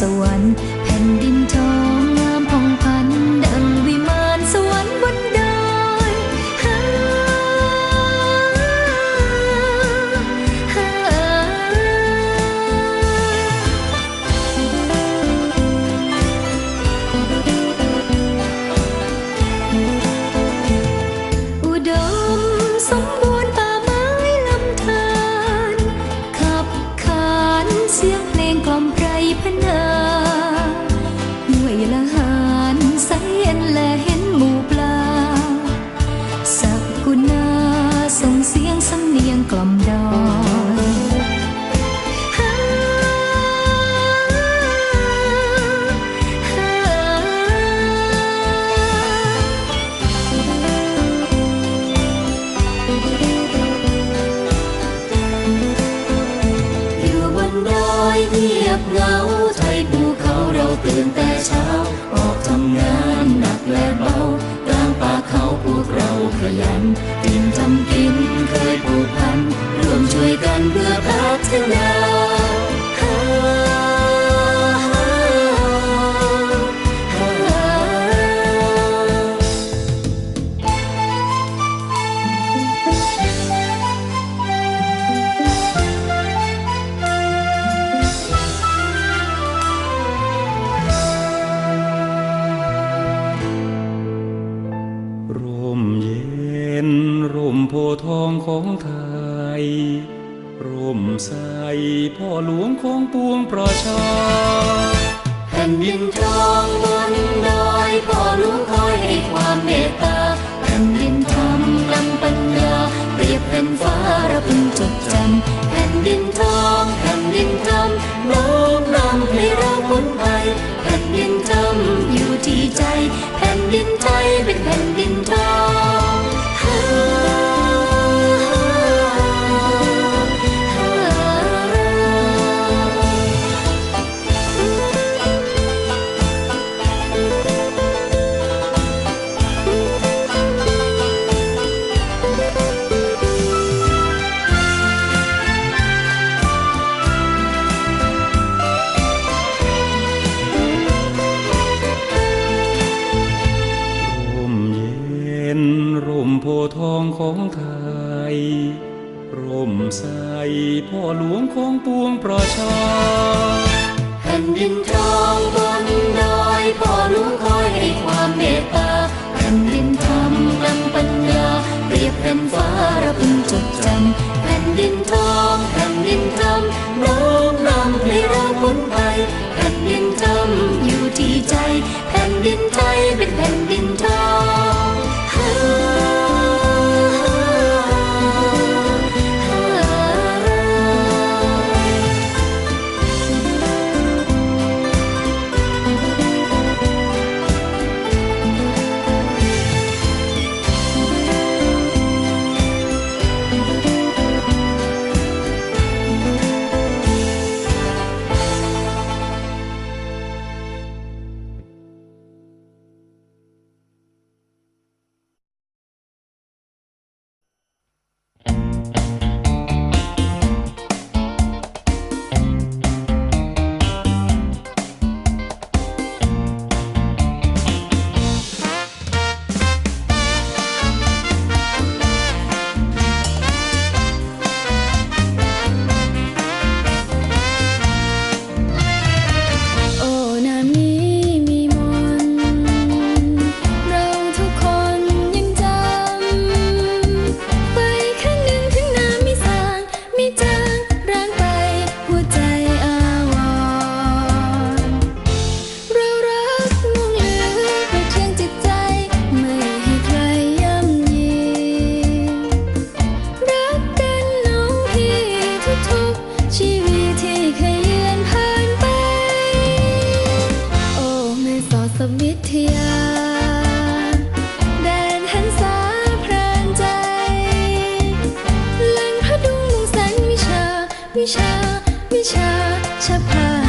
สวรรค์ panaw ขยันกินทำกินเคยผูกพัน ร่วมช่วยกันเพื่อพัฒนา ใสพ่อหลวงของปวงประชาแผ่นดินทองบนดอยพ่อหลวงคอยให้ความเมตตาแผ่นดินธรรมนำปัญญาเปรียบเป็นฟ้าระพึงจดจำแผ่นดินทองแผ่นดินธรรมน้อมนำให้เราพ้นไปแผ่นดินธรรมอยู่ที่ใจ แผ่นดินไทยเป็นแผ่น จะพา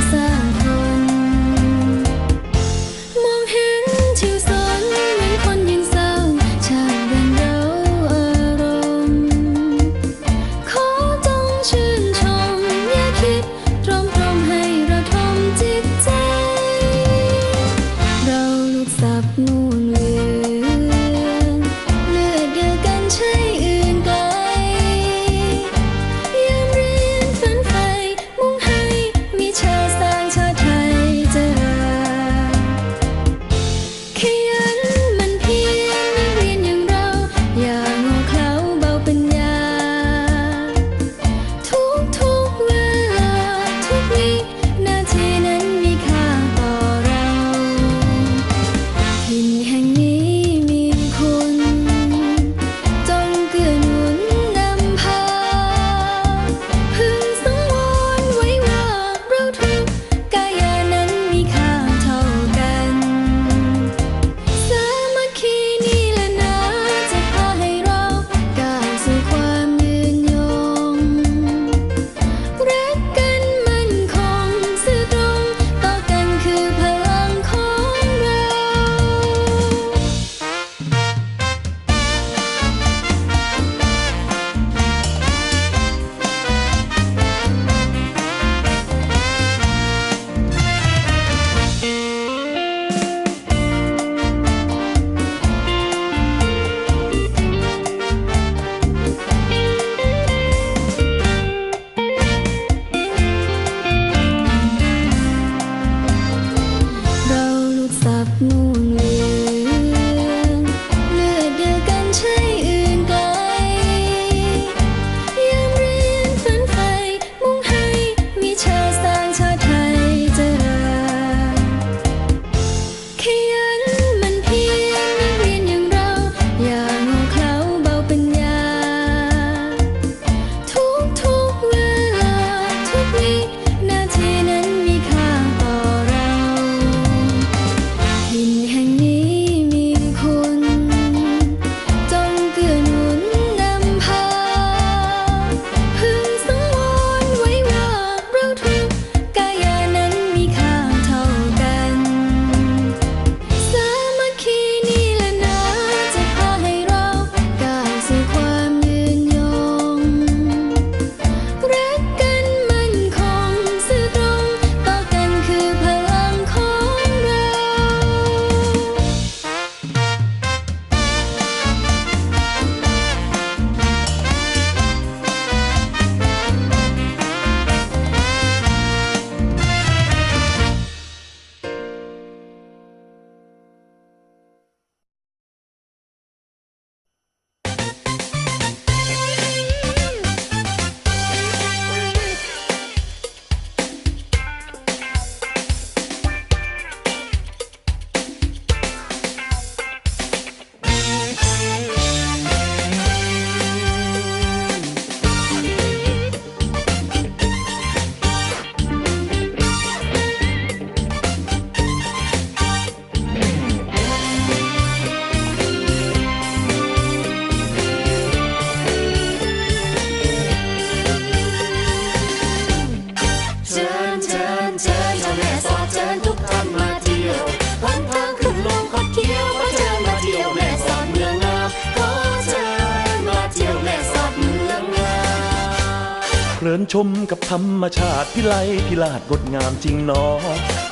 ชมกับธรรมชาติพิไลพิลาดงดงามจริงหนอ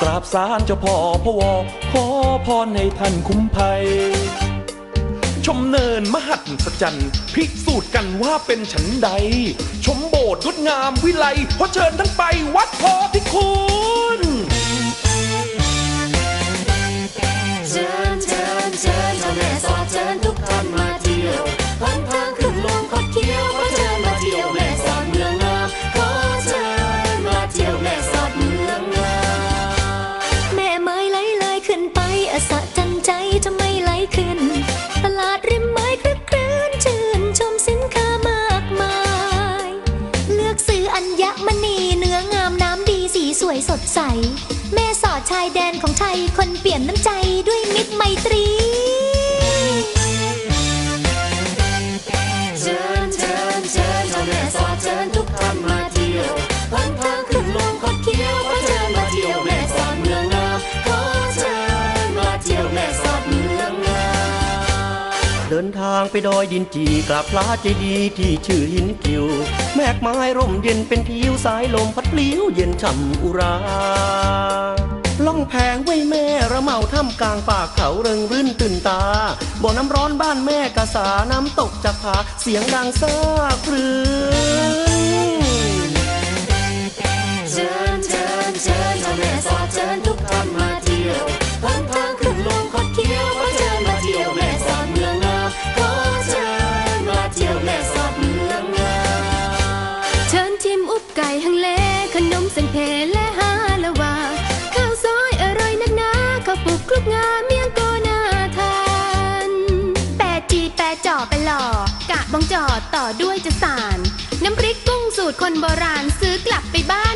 กราบสารเจ้าพ่อพะวอขอพรให้ท่านคุ้มภัย ชมเนินมหัศจรรย์พิสูจน์กันว่าเป็นฉันใด ชมโบสถ์งดงามวิไลขอเชิญท่านไปวัดโพธิคุณเชิญเชิญเชิญเจ้าแม่สอดเชิญทุกท่านมา สวยสดใส แม่สอดชายแดนของไทยคนเปลี่ยนน้ำใจด้วยมิตรไมตรี เดินทางไปดอยดินจีกราบพระเจดีย์ที่ชื่อหินกิว แมกไม้ร่มเย็นเป็นทิวสายลมพัดปลิ้วเย็นช่ำอุราล่องแพงไว้แม่ระเมาถ้ำกลางป่าเขาเริงรื่นตื่นตา บ่อน้ำร้อนบ้านแม่กะสาน้ำตกจากผาเสียงดังซ่าครื้ ต่อด้วยจะสานน้ำพริกกุ้งสูตรคนโบราณซื้อกลับไปบ้าน